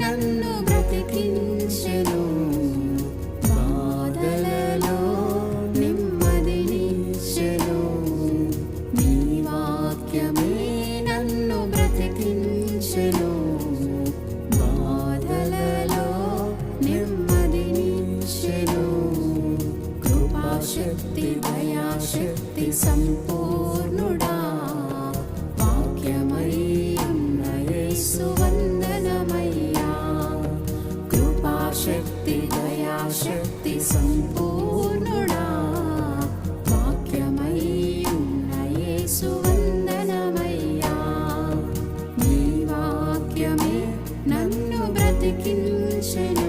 నన్ను బ్రతికించెను. బాధలలో నెమ్మదినిచ్చెను నీ వాక్యమే నన్ను బ్రతికించెను. బాధలలో నెమ్మదినిచ్చెను కృపాశక్తి దయాశక్తి సంపూర్ణుడా శక్తి దయా శక్తి సంపూర్ణుడా. వాక్యమై ఉన్న యేసు వందనమయ్యా. నీ వాక్యమే నన్ను బ్రతికించెను.